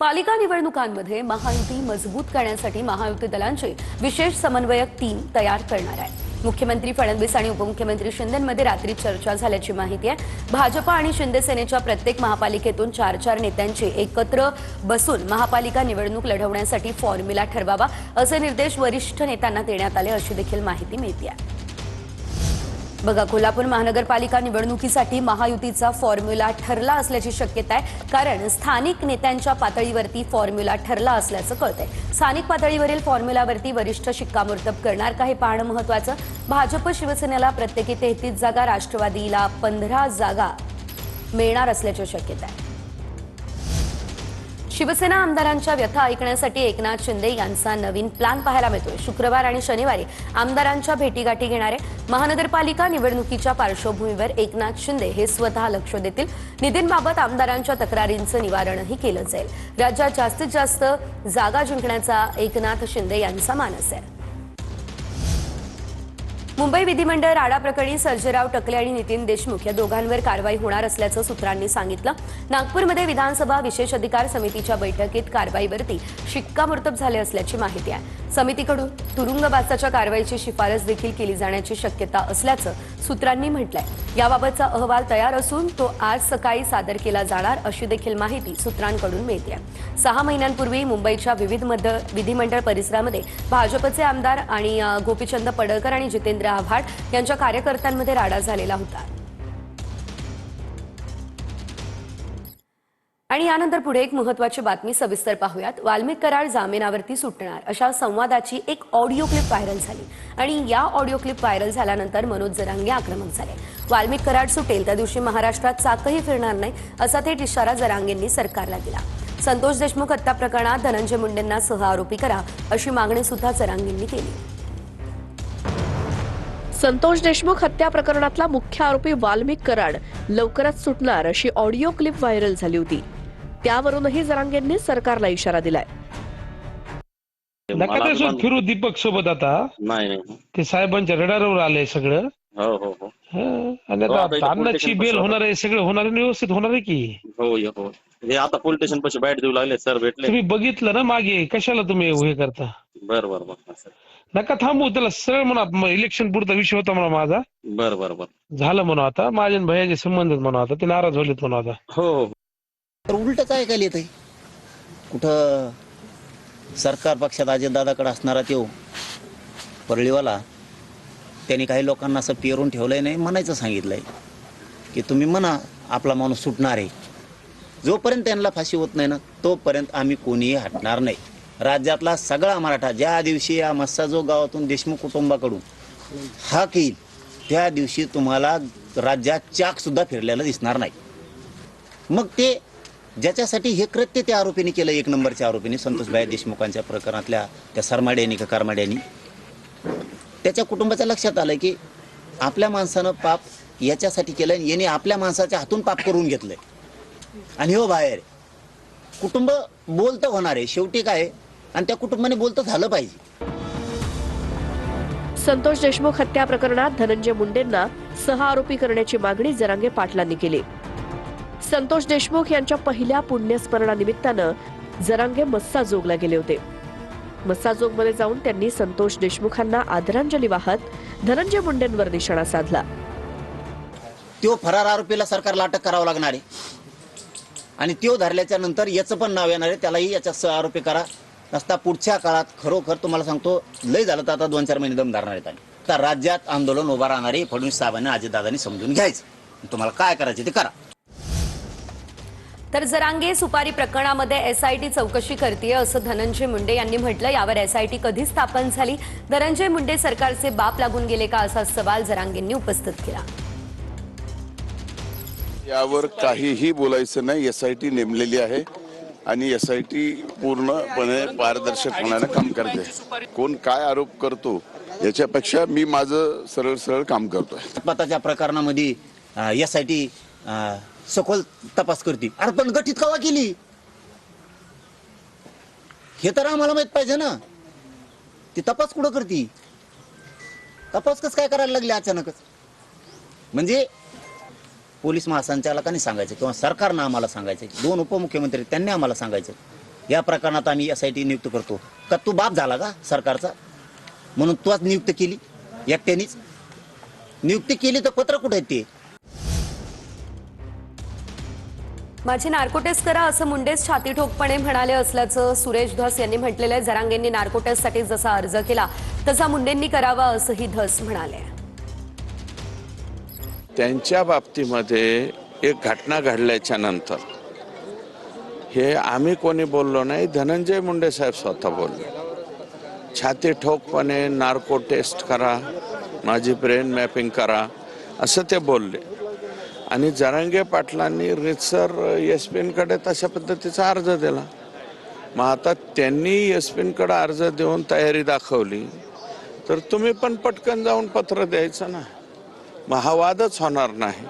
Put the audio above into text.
पालिका निवडणुकांमध्ये महायुती मजबूत करण्यासाठी महायुती दलांची विशेष समन्वयक टीम तयार करणार आहे. मुख्यमंत्री फडणवीस आणि उपमुख्यमंत्री शिंदेमध्ये रात्री चर्चा झाल्याची माहिती आहे. भाजपा आणि शिंदे सेनेच्या प्रत्येक महापालिकेतून चार चार नेत्यांची एकत्र बसून महापालिका निवडणूक लढवण्यासाठी फॉर्म्युला ठरवावा असे निर्देश वरिष्ठ नेत्यांना देण्यात आले अशी देखील माहिती मिळते आहे बघा कोल्हापूर महानगरपालिका निवडणुकीसाठी महायुतीचा फॉर्म्युला ठरला असल्याची शक्यता आहे. कारण स्थानिक नेत्यांच्या पातळीवरती फॉर्म्युला ठरला असल्याचं कळतंय. स्थानिक पातळीवरील फॉर्म्युलावरती वरिष्ठ शिक्कामोर्तब करणार का हे पाहणं महत्वाचं. भाजप शिवसेनेला प्रत्येकी तेहतीस जागा राष्ट्रवादीला पंधरा जागा मिळणार असल्याची शक्यता आहे. शिवसेना आमदारांच्या व्यथा ऐकण्यासाठी एकनाथ शिंदे यांचा नवीन प्लॅन पाहायला मिळतोय. शुक्रवार आणि शनिवारी आमदारांच्या भेटीगाठी घेणारे महानगरपालिका निवडणुकीच्या पार्श्वभूमीवर एकनाथ शिंदे हे स्वतः लक्ष देतील. निधींबाबत आमदारांच्या तक्रारींचं निवारणही केलं जाईल. राज्यात जास्तीत जास्त जागा जिंकण्याचा एकनाथ शिंदे यांचा मानस आहे. मुंबई विधिमंडळ राडा प्रकरणी सर्जेराव टकले आणि नितीन देशमुख या दोघांवर कारवाई होणार असल्याचं सूत्रांनी सांगितलं. नागपूरमध्ये विधानसभा विशेष अधिकार समितीच्या बैठकीत कारवाईवरती शिक्कामोर्तब झाले असल्याची माहिती आहे. समितीकडून तुरुंगवासाच्या कारवाईची शिफारस देखील केली जाण्याची शक्यता असल्याचं सूत्रांनी म्हटलंय. याबाबतचा अहवाल तयार असून तो आज सकाळी सादर केला जाणार अशी देखील माहिती सूत्रांकडून मिळते सहा महिन्यांपूर्वी मुंबईच्या विविध मध्य विधिमंडळ परिसरामध्ये भाजपचे आमदार आणि गोपीचंद पडळकर आणि जितेंद्र आव्हाड यांच्या कार्यकर्त्यांमध्ये राडा झालेला होता. आणि यानंतर पुढे एक महत्वाची बातमी सविस्तर पाहूयात. वाल्मिक कराड जामिनावरती सुटणार अशा संवादाची एक ऑडिओ क्लिप व्हायरल झाली. आणि या ऑडिओ क्लिप व्हायरल झाल्यानंतर मनोज जरांगे आक्रमक झाले. वाल्मिक कराड सुटेल त्या दिवशी महाराष्ट्रात चाकही फिरणार नाही असा थेट इशारा जरांगेंनी सरकारला दिला. संतोष देशमुख हत्या प्रकरणात धनंजय मुंडेंना सह आरोपी करा अशी मागणी सुद्धा जरांगेंनी केली. संतोष देशमुख हत्या प्रकरणातला मुख्य आरोपी वाल्मिक कराड. लवकरच सुटणार अशी ऑडिओ क्लिप व्हायरल झाली होती. त्यावरूनही जरांगेंनी सरकारला इशारा दिलाय. नका ते सोड फिरू दीपक सोबत आता. नाही नाही. ते साहेबांच्या रडारवर आलंय सगळं. हो हो हो. हं. आणि हो, आता आता इथं अन्नाची politician बेल होणार आहे सगळं होणार आहे आणि व्यवस्थित होणार आहे की? हो ये हो. हे आता पोलीस स्टेशन पाशी बॅट देऊ लागले सर भेटले. तुम्ही बघितलं ना मागे कशाला तुम्ही हे करता? बर बर बर सर. नका थांबू त्याला सरळ म्हणा इलेक्शन पुरता विषय होता म्हणा माझा. बर बर बर. झालं म्हणा आता. माझ्या आणि भैयाचे संबंध आहेत म्हणा आता. ते नाराज झालेत म्हणा आता. हो हो. तर उलटच ऐकायला येतंय. कुठं सरकार पक्षात अजितदादाकडे असणारा तो परळीवाला त्यांनी काही लोकांना असं पेरून ठेवलंय नाही म्हणायचं सांगितलंय. की तुम्ही म्हणा आपला माणूस सुटणार आहे. जोपर्यंत त्यांना फाशी होत नाही ना तोपर्यंत आम्ही कोणीही हटणार नाही. राज्यातला सगळा मराठा ज्या दिवशी या मस्साजो गावातून देशमुख कुटुंबाकडून हक येईल त्या दिवशी तुम्हाला राज्यात चाक सुद्धा फिरलेला दिसणार नाही. मग ते ज्याच्यासाठी हे कृत्य त्या आरोपीने केलं एक नंबरच्या आरोपीने संतोषभाई देशमुखांच्या प्रकरणातल्या त्या सरमाड्यानी का कारमाड्यानी त्याच्या कुटुंबाच्या लक्षात आलं की आपल्या माणसानं पाप याच्यासाठी केलं आणि याने आपल्या माणसाच्या हातून पाप करून घेतलंय. आणि हो बाहेर कुटुंब बोलतं होणार आहे शेवटी काय आणि त्या कुटुंबाने बोलतं झालं पाहिजे. संतोष देशमुख हत्या प्रकरणात धनंजय मुंडेंना सह आरोपी करण्याची मागणी जरांगे पाटलांनी केली. संतोष देशमुख यांच्या पहिल्या पुण्यस्मरणानिमित्तानं जरांगे मस्साजोगला गेले होते. मस्साजोगमध्ये जाऊन त्यांनी संतोष देशमुखांना आदरांजली वाहत धनंजय मुंडेंवर निशाणा साधला. त्यो फरार आरोपीला सरकारला अटक करावं लागणार आहे. आणि त्यो धरल्याच्या नंतर याचं पण नाव येणार आहे त्यालाही याच्या सह आरोपी करा. नसता पुढच्या काळात खरोखर तुम्हाला सांगतो लय झालं तर आता दोन चार महिने दम धरणार आहेत. तर राज्यात आंदोलन उभा राहणार फडणवीस साहेबांनी अजितदादांनी समजून घ्यायचं. तुम्हाला काय करायचं ते करा. तर जरांगे सुपारी प्रकरणामध्ये एसआयटी चौकशी करते असं धनंजय मुंडे यांनी म्हटलं. यावर एसआयटी कधी स्थापन झाली? धनंजय मुंडे सरकारचे बाप लागून गेले का असा सवाल जरांगेंनी उपस्थित केला. यावर काहीही बोलायचं नाही. एस आय टी नेमलेली आहे. आणि एस आय टी पूर्णपणे पारदर्शक होण्याचं काम करते. कोण काय आरोप करतो याच्यापेक्षा मी माझं सरळ सरळ काम करतोय. पताच्या प्रकरणामध्ये एस आय टी सखोल तपास करते. अरे पण गठीत कवा केली? हे तर आम्हाला माहीत पाहिजे ना. ती तपास कुठं करते? तपास कस काय करायला लागले अचानकच? म्हणजे पोलीस महासंचालकांनी सांगायचं किंवा सरकारनं आम्हाला सांगायचं. दोन उपमुख्यमंत्री त्यांनी आम्हाला सांगायचं. या प्रकरणात आम्ही एस आय टी नियुक्त करतो. का तू बाप झाला का सरकारचा? म्हणून तूच नियुक्त केली एकट्यानीच. नियुक्ती केली तर पत्र कुठे आहेत ते? माझी नार्कोटेस्ट करा असं मुंडेच छाती ठोकपणे म्हणाले असल्याचं सुरेश धस यांनी म्हटलेलं आहे. जरांगेंनी नार्कोटेस्टसाठी जसा अर्ज केला तसा मुंडेंनी करावा असंही धस म्हणाले. त्यांच्या बाबतीमध्ये एक घटना घडल्याच्या नंतर हे आम्ही कोणी बोललो नाही धनंजय मुंडे साहेब स्वतः बोलले. छाती ठोकपणे नार्को टेस्ट करा माझी ब्रेन मॅपिंग करा असं ते बोलले. आणि जरांगे पाटलांनी रितसर एसकडे तशा पद्धतीचा अर्ज दिला. मग आता त्यांनी एसकडे अर्ज देऊन तयारी दाखवली तर तुम्ही पण पटकन जाऊन पत्र द्यायचं ना. मग हा वादच होणार नाही.